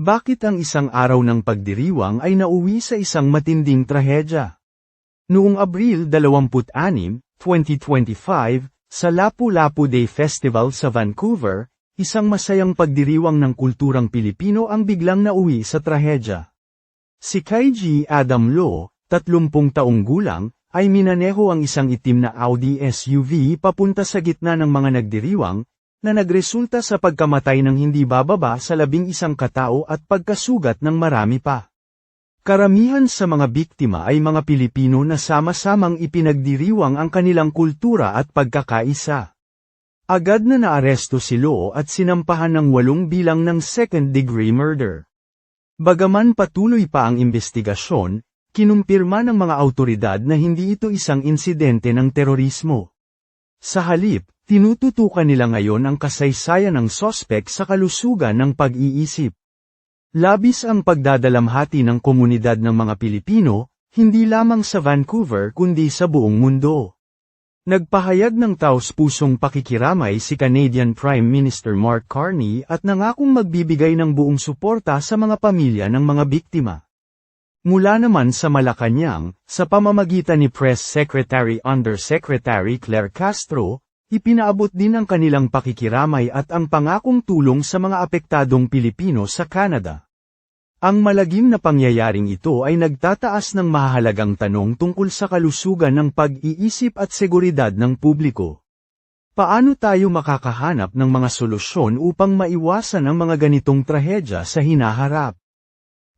Bakit ang isang araw ng pagdiriwang ay nauwi sa isang matinding trahedya? Noong Abril 26, 2025, sa Lapu-Lapu Day Festival sa Vancouver, isang masayang pagdiriwang ng kulturang Pilipino ang biglang nauwi sa trahedya. Si Kaiji Adam Lo, 30 taong gulang, ay minaneho ang isang itim na Audi SUV papunta sa gitna ng mga nagdiriwang, na nagresulta sa pagkamatay ng hindi bababa sa labing isang katao at pagkasugat ng marami pa. Karamihan sa mga biktima ay mga Pilipino na sama-samang ipinagdiriwang ang kanilang kultura at pagkakaisa. Agad na naaresto si Lo at sinampahan ng walong bilang ng second-degree murder. Bagaman patuloy pa ang investigasyon, kinumpirma ng mga autoridad na hindi ito isang insidente ng terorismo. Sa halip, tinututukan nila ngayon ang kasaysayan ng sospek sa kalusugan ng pag-iisip. Labis ang pagdadalamhati ng komunidad ng mga Pilipino, hindi lamang sa Vancouver kundi sa buong mundo. Nagpahayag ng taos-pusong pakikiramay si Canadian Prime Minister Mark Carney at nangakong magbibigay ng buong suporta sa mga pamilya ng mga biktima. Mula naman sa Malacanang, sa pamamagitan ni Press Secretary Undersecretary Claire Castro, ipinaabot din ang kanilang pakikiramay at ang pangakong tulong sa mga apektadong Pilipino sa Canada. Ang malagim na pangyayaring ito ay nagtataas ng mahalagang tanong tungkol sa kalusugan ng pag-iisip at seguridad ng publiko. Paano tayo makakahanap ng mga solusyon upang maiwasan ang mga ganitong trahedya sa hinaharap?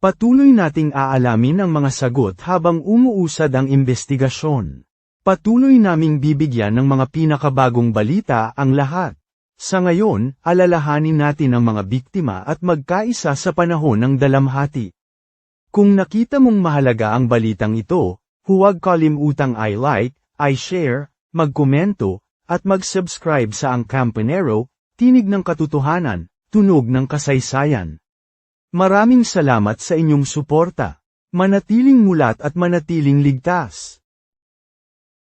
Patuloy nating aalamin ang mga sagot habang umuusad ang investigasyon. Patuloy naming bibigyan ng mga pinakabagong balita ang lahat. Sa ngayon, alalahanin natin ang mga biktima at magkaisa sa panahon ng dalamhati. Kung nakita mong mahalaga ang balitang ito, huwag kalimutang i-like, i-share, magkomento, at mag-subscribe sa ang Campanero, Tinig ng Katotohanan, Tunog ng Kasaysayan. Maraming salamat sa inyong suporta. Manatiling mulat at manatiling ligtas.